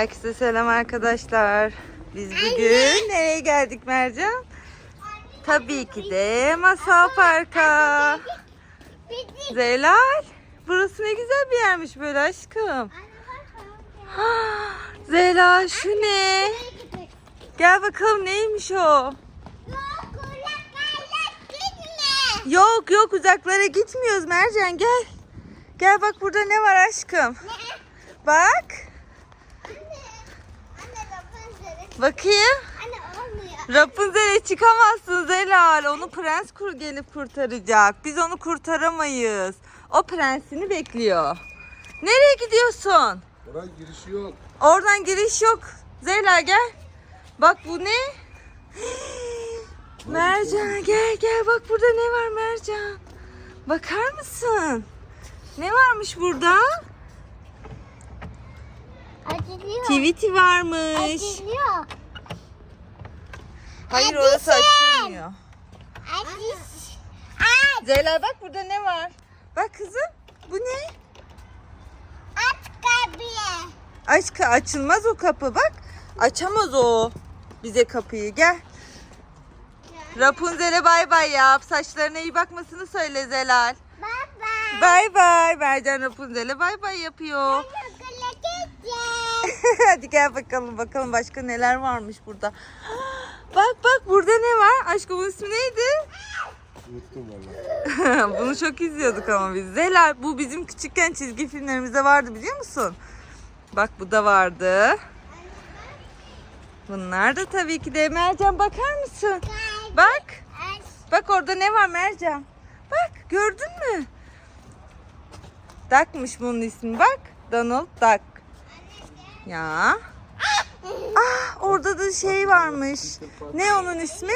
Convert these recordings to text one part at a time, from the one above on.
Herkese selam arkadaşlar. Biz bugün nereye geldik Mercan? Tabii ki de Masal Park'a. Zelal, burası ne güzel bir yermiş böyle aşkım. Zelal şu ne? Gel bakalım neymiş o? Yok yok uzaklara gitmiyoruz Mercan gel. Gel bak burada ne var aşkım. Bak. Bakayım. Rapunzel'e çıkamazsın Zelal. Onu prens kur gelip kurtaracak. Biz onu kurtaramayız. O prensini bekliyor. Nereye gidiyorsun? Oraya girişi yok. Oradan giriş yok. Zelal gel. Bak bu ne? Mercan gel gel bak burada ne var Mercan. Bakar mısın? Ne varmış burada? Acılıyor. Tweety varmış. Acılıyor. Hayır orası açılmıyor. Zelal bak burada ne var? Bak kızım bu ne? Aç kapıyı. Aşkı açılmaz o kapı bak. Açamaz o bize kapıyı gel. Rapunzel'e bay bay yap. Saçlarına iyi bakmasını söyle Zelal. Baba. Bay bay. Mercan Rapunzel'e bay bay yapıyor. Okula Hadi gel bakalım bakalım başka neler varmış burada. Bak bak burada ne var? Aşkım bunun ismi neydi? Unuttum valla. Bunu çok izliyorduk ama biz. Zelal bu bizim küçükken çizgi filmlerimizde vardı biliyor musun? Bak bu da vardı. Bunlar da tabii ki de Mercan bakar mısın? Bak. Bak orada ne var Mercan? Bak gördün mü? Duck'mış bunun ismi bak. Donald Duck. Ya. Ah orada da şey varmış. Ne onun ismi?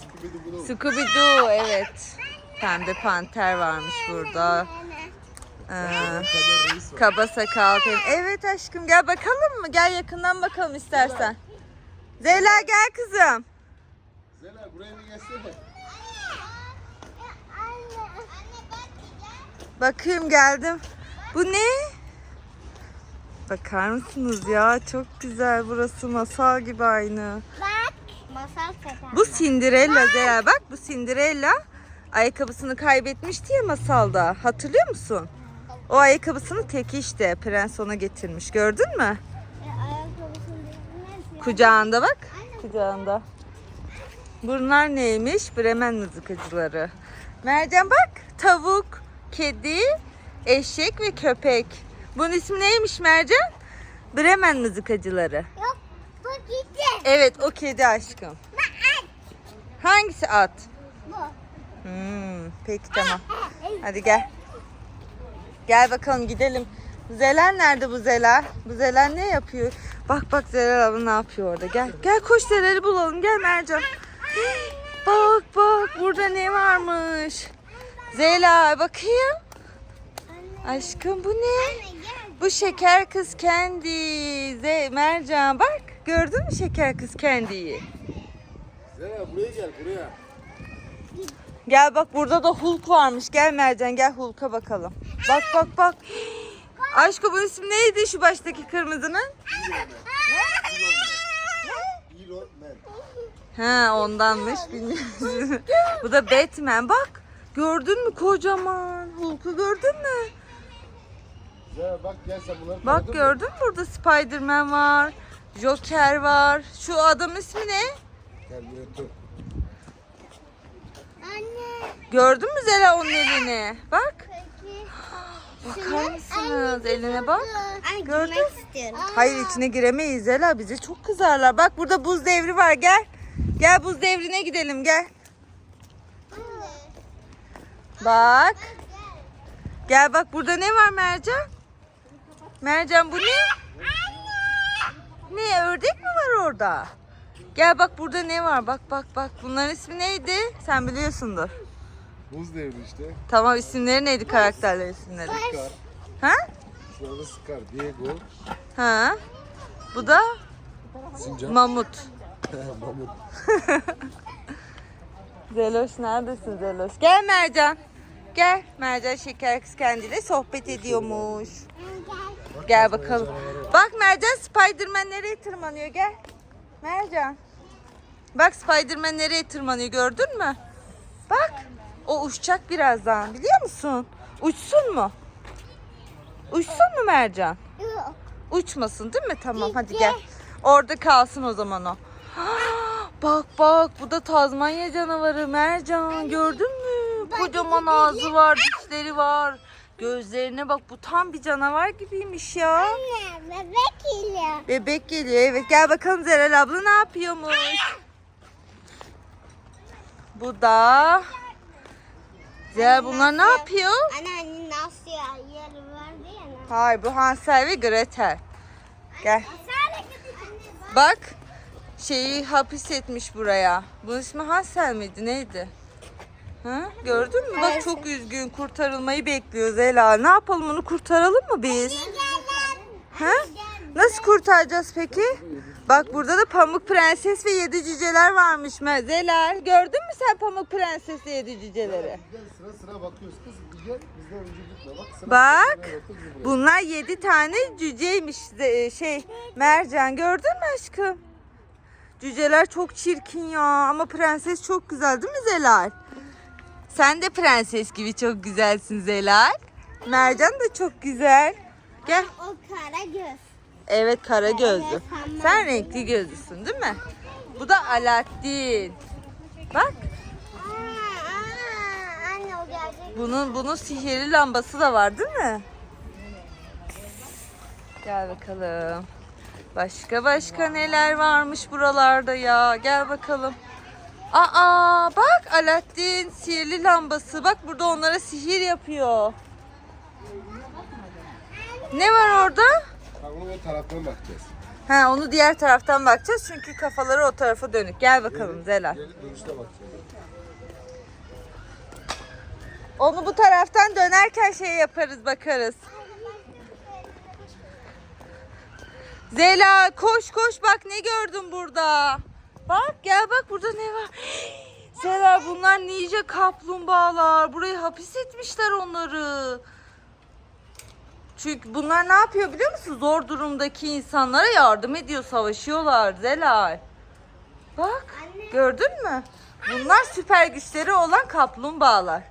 Scooby-Doo. Scooby-Doo evet. Pembe panter varmış burada. Ee, kaba sakal. Evet aşkım gel bakalım mı? Gel yakından bakalım istersen. Zeyla gel kızım. Zela buraya bir gelsene. Anne. Anne bak. Bakayım geldim. Bu ne? Bakar mısınız ya? Çok güzel burası masal gibi aynı. Bak. Masal kadar. Bu Cinderella Zeyla bak bu Cinderella ayakkabısını kaybetmişti ya masalda. Hatırlıyor musun? O ayakkabısını tek işte prens ona getirmiş. Gördün mü? Ya. Kucağında bak. Kucağında. Bunlar neymiş? Bremen mızıkacıları. Mercan bak. Tavuk, kedi, eşek ve köpek. Bunun ismi neymiş Mercan? Bremen mızıkacıları. Yok. Bu gitti. Evet o kedi aşkım. Hangisi at? Bu. Hmm, peki tamam. Hadi gel. Gel bakalım gidelim. Zelal nerede bu Zelal? Bu Zelal ne yapıyor? Bak bak Zelal abla ne yapıyor orada. Gel. Gel koş Zelal'i bulalım. Gel Mercan. Bak bak burada ne varmış. Zelal bakayım. Aşkım bu ne? Anne gel. Bu şeker kız kendi. Ze Mercan bak. Gördün mü şeker kız kendiyi? Zela buraya gel buraya. Gel bak burada da Hulk varmış. Gel Mercan gel Hulk'a bakalım. Bak bak bak. Aşkım bunun ismi neydi şu baştaki kırmızının? Ha ondanmış bilmiyorum. Bu da Batman bak. Gördün mü kocaman Hulk'u gördün mü? Zela bak gel sen bunları Bak gördün mü burada Spiderman var. Joker var. Şu adamın ismi ne? Terminator. Anne. Gördün mü Zela onun elini? Bak. Peki. Bakar mısınız? Eline bak. Anne Gördün? girmek istiyorum. Hayır içine giremeyiz Zela. Bize çok kızarlar. Bak burada buz devri var. Gel. Gel buz devrine gidelim. Gel. Bak. Gel bak burada ne var Mercan? Mercan bu ne? Ne ördek mi var orada? Gel bak burada ne var? Bak bak bak. Bunların ismi neydi? Sen biliyorsundur. Buz devri işte. Tamam isimleri neydi karakterler isimleri? Scar. Ha? Şurada Scar. Diego. Ha? Bu da Sincap. Mamut. Mamut. Zeloş neredesin Zeloş? Gel Mercan. Gel. Mercan şeker kız kendiyle sohbet ediyormuş. Gel. Bakalım. Bak Mercan Spiderman nereye tırmanıyor gel. Mercan. Bak Spiderman nereye tırmanıyor gördün mü? Bak o uçacak birazdan biliyor musun? Uçsun mu? Uçsun mu Mercan? Yok. Uçmasın değil mi? Tamam hadi gel. Orada kalsın o zaman o. Bak bak bu da Tazmanya canavarı Mercan gördün mü? Kocaman ağzı var, dişleri var. Gözlerine bak bu tam bir canavar gibiymiş ya. Anne bebek geliyor. Bebek geliyor evet gel bakalım Zerel abla ne yapıyormuş. Bu da Zerel bunlar ne yapıyor? Anneanne nasıl ya? Yeri vardı ya. Hayır bu Hansel ve Gretel. Gel. Anne Bak şeyi hapis etmiş buraya. Bu ismi Hansel miydi neydi? Ha? Gördün mü? Bak Evet. çok üzgün kurtarılmayı bekliyor Zela. Ne yapalım onu kurtaralım mı biz? Ha? Nasıl kurtaracağız peki? Bak burada da Pamuk Prenses ve Yedi Cüceler varmış. Me- Zela gördün mü sen Pamuk Prenses ve Yedi Cüceleri? Gel sıra sıra bakıyoruz kız. Bir Gel bizden önce gitme. Bak sıra Bak. sıra bakıyoruz buraya. Bunlar yedi tane cüceymiş de- şey Mercan gördün mü aşkım? Cüceler çok çirkin ya ama prenses çok güzel değil mi Zelal? Sen de prenses gibi çok güzelsin Zelal. Mercan da çok güzel. Gel. O kara göz. Evet kara gözlü. Sen renkli gözlüsün değil mi? Bu da Alaaddin. Bak bunun bunun sihirli lambası da var değil mi? Gel bakalım. Başka başka neler varmış buralarda ya. Gel bakalım. Aa bak Alaaddin sihirli lambası. Bak burada onlara sihir yapıyor. Ne var orada? Bak onu o taraftan bakacağız. Ha onu diğer taraftan bakacağız çünkü kafaları o tarafa dönük. Gel bakalım Zelal. Geri dönüşte bakacağız. Onu bu taraftan dönerken şey yaparız bakarız. Zela koş koş bak ne gördüm burada. Bak gel bak burada ne var. Zela bunlar ninja kaplumbağalar. Burayı hapis etmişler onları. Çünkü bunlar ne yapıyor biliyor musun? Zor durumdaki insanlara yardım ediyor, savaşıyorlar Zelal. Bak Anne. gördün mü? Bunlar süper güçleri olan kaplumbağalar.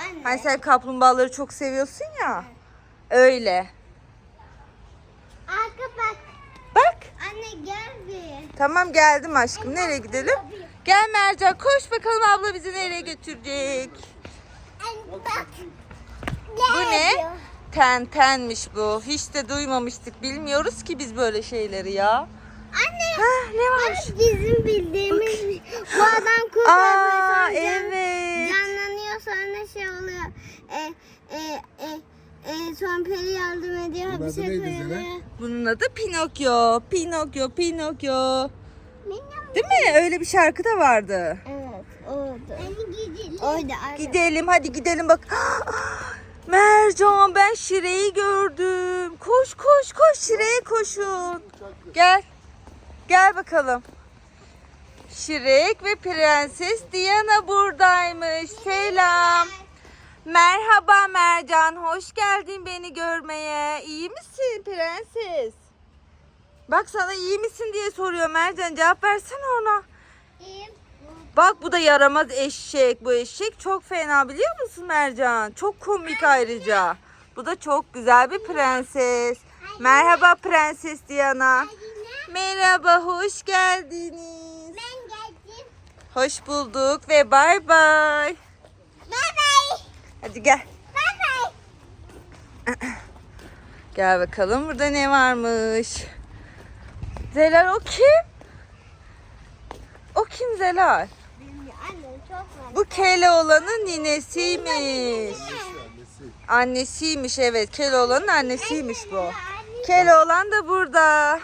Anne. Hani sen kaplumbağaları çok seviyorsun ya. Öyle. Arka bak. Anne gel bir. Tamam geldim aşkım. Nereye gidelim? Gel Mercan koş bakalım abla bizi nereye götürecek. Anne bak. Bu ne? Ten tenmiş bu. Hiç de duymamıştık. Bilmiyoruz ki biz böyle şeyleri ya. Anne. Hah ne? Bak bizim bildiğimiz bu adam Aa kurtarıyor. sonra evet. Canlanıyor sonra şey oluyor. E, e, e, e, sonra peri yardım ediyor. Bunun bir adı şey neydi. Zelen? Bunun adı Pinokyo. Pinokyo, Pinokyo. Değil mi? Öyle bir şarkı da vardı. Evet, oydu. Oydu. Oydu. Gidelim hadi gidelim bak. Mercan ben Şire'yi gördüm. Koş koş koş Şire'ye koşun. Gel. Gel bakalım. Şirek ve Prenses Diana buradaymış. Selam. Merhaba Mercan. Hoş geldin beni görmeye. İyi misin prenses? Bak sana iyi misin diye soruyor Mercan. Cevap versene ona. İyiyim. Bak bu da yaramaz eşek. Bu eşek çok fena biliyor musun Mercan? Çok komik ayrıca. Bu da çok güzel bir prenses. Merhaba Prenses Diana. Merhaba, hoş geldiniz. Ben geldim. Hoş bulduk ve bay bay. Bye bye. Hadi gel. Bye bye. Gel bakalım burada ne varmış. Zelal o kim? O kim Zelal? Bu Keloğlan'ın ninesiymiş. Annesi. Annesiymiş evet. Keloğlan'ın annesiymiş bu. Keloğlan da burada.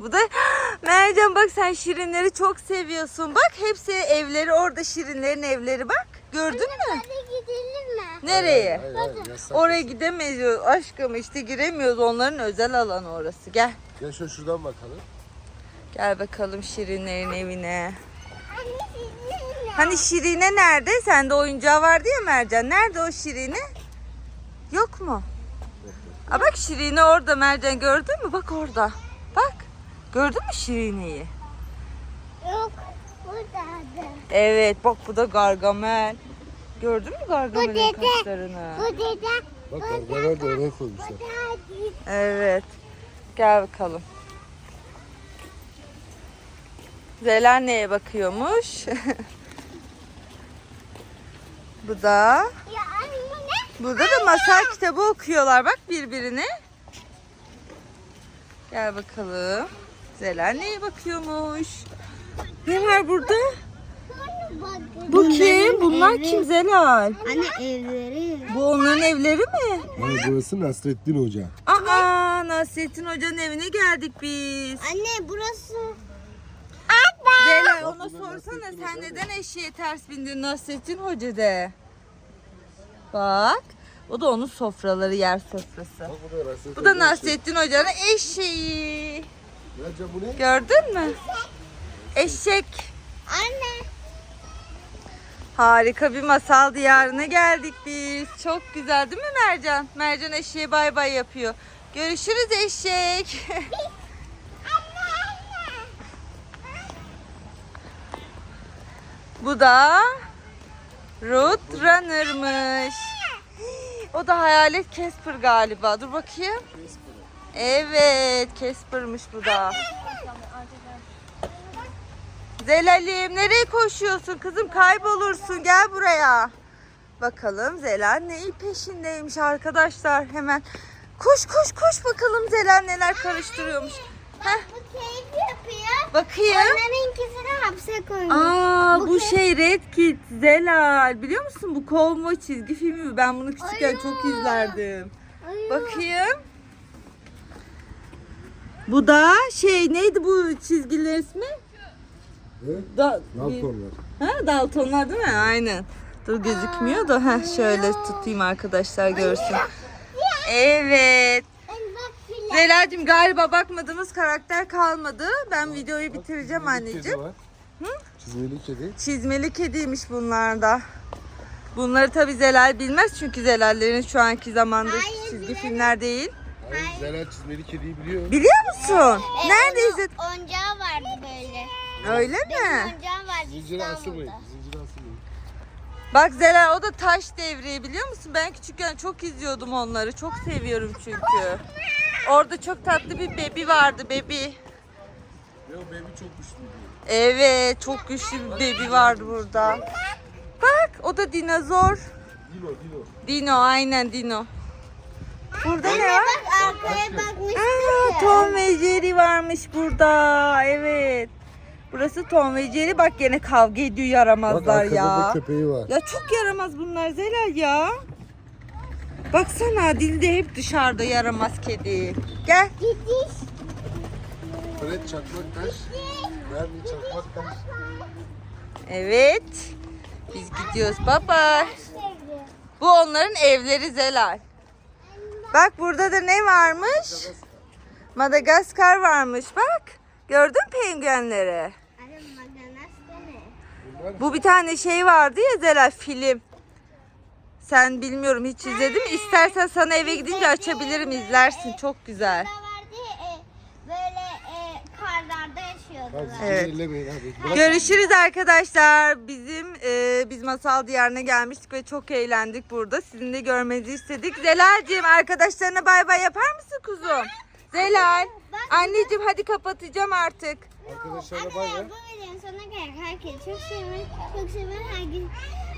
Bu da Mercan bak sen şirinleri çok seviyorsun. Bak hepsi evleri orada şirinlerin evleri bak. Gördün mü? Hadi gidelim mi? Nereye? Hayır hayır yasak. Oraya gidemeyiz aşkım işte giremiyoruz. Onların özel alanı orası. Gel. Gel şöyle şuradan bakalım. Gel bakalım şirinlerin evine. Anne. Hani Şirine nerede? Sende oyuncağı vardı ya Mercan. Nerede o Şirine? Yok mu? Aa bak Şirin'i orada Mercan gördün mü? Bak orada. Bak. Gördün mü Şirine'yi? Yok. Evet bak bu da Gargamel. Gördün mü Gargamel'in dede. kaşlarını? Bu dede. Bak kargalar da oraya koymuşlar. Evet. Gel bakalım. Zeler neye bakıyormuş? bu da. Ya anne. Burada da masal kitabı okuyorlar bak birbirine. Gel bakalım. Zeler neye bakıyormuş? Ne var burada? Bu kim? Bunlar kim Zelal? Anne evleri. Bu onların evleri mi? Hani burası Nasrettin Hoca. Aa Nasrettin Hoca'nın evine geldik biz. Anne burası. Zelal ona sorsana sen neden eşeğe ters bindin Nasrettin Hoca de. Bak. O da onun sofraları yer sofrası. Bak bu da Nasrettin Bu da Hoca. Nasrettin Hoca'nın eşeği. Bu ne? Gördün mü? Eşek. Anne. Harika bir masal diyarına geldik biz. Çok güzel değil mi Mercan? Mercan eşeğe bay bay yapıyor. Görüşürüz eşek. Bu da Road Runner'mış. O da hayalet Casper galiba. Dur bakayım. Evet, Casper'mış bu da. Zelal'im nereye koşuyorsun kızım? Kaybolursun. Gel buraya. Bakalım Zelal neyi peşindeymiş arkadaşlar. Hemen koş koş koş bakalım Zelal neler karıştırıyormuş. Heh, Bu keyif yapıyor. bakayım. Onların ikisini hapse koymuş. Aa Bu bu şey Red Kit Zelal. Biliyor musun bu kovma çizgi filmi mi? Ben bunu küçükken Ay çok izlerdim. Ay, Bakayım. Bu da şey neydi bu çizgilerin ismi? Da, Daltonlar. Ha Daltonlar değil mi? Aynen. Dur gözükmüyor da ha şöyle tutayım arkadaşlar görsün. Evet. Ben bak filan. Zelal'cim galiba bakmadığımız karakter kalmadı. Ben videoyu bitireceğim anneciğim. var. Çizmeli kedi. Çizmeli kediymiş bunlar da. Bunları tabi Zelal bilmez çünkü Zelallerin şu anki zamanda Hayır, çizgi bilemem. filmler değil. Hayır, Zelal çizmeli kediyi biliyor. Biliyor musun? Ee, Nerede izledin? Oyuncağı vardı böyle. Öyle mi? oyuncağım Zinciri asılmayın. İstanbul'da. Zinciri asılmayın. Bak Zelal o da taş devri biliyor musun? Ben küçükken çok izliyordum onları. Çok seviyorum çünkü. Orada çok tatlı bir bebi vardı bebi. Ve o baby çok güçlü. Evet çok güçlü bir bebi vardı burada. Bak o da dinozor. Dino, Dino. Dino aynen Dino. Burada ne var? Bak arkaya bakmıştık Aa. Tom ve Jerry varmış burada. Evet. Burası Tom ve Jerry. Bak gene kavga ediyor Bak yaramazlar arkada ya. da köpeği var. Ya çok yaramaz bunlar Zelal ya. Baksana dilde hep dışarıda yaramaz kedi. Gel. Gidiş. Fred çakmak taş. Mermi çakmak taş. Evet. Biz gidiyoruz baba. Bu onların evleri Zelal. Bak burada da ne varmış? Madagaskar varmış bak. Gördün mü penguenleri? Bu bir tane şey vardı ya Zelal film. Sen bilmiyorum hiç izledin mi? İstersen sana eve gidince açabilirim izlersin. Çok güzel. E, böyle e, Evet. Görüşürüz arkadaşlar. Bizim e, biz masal diyarına gelmiştik ve çok eğlendik burada. Sizin de görmenizi istedik. Zelal'cim arkadaşlarına bay bay yapar mısın kuzum? Zelal. Anneciğim hadi kapatacağım artık. Arkadaşlarla bay bay. Arkadaşlar bu videonun sonuna geldik. Herkes çok seviyorum. Çok seviyorum. Herkes,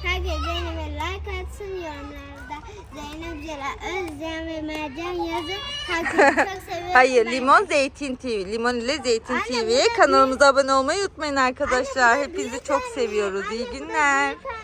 herkes Zeynep'e like atsın yorumlarda. Zeynep Cela Özcan ve Mercan yazın. Herkesi çok seviyorum. Hayır Ben- Limon Zeytin TV. Limon ile Zeytin Anne, TV'ye burada kanalımıza abone olmayı unutmayın arkadaşlar. Anne, Hepinizi çok tane- seviyoruz. Anne, İyi günler. bir tane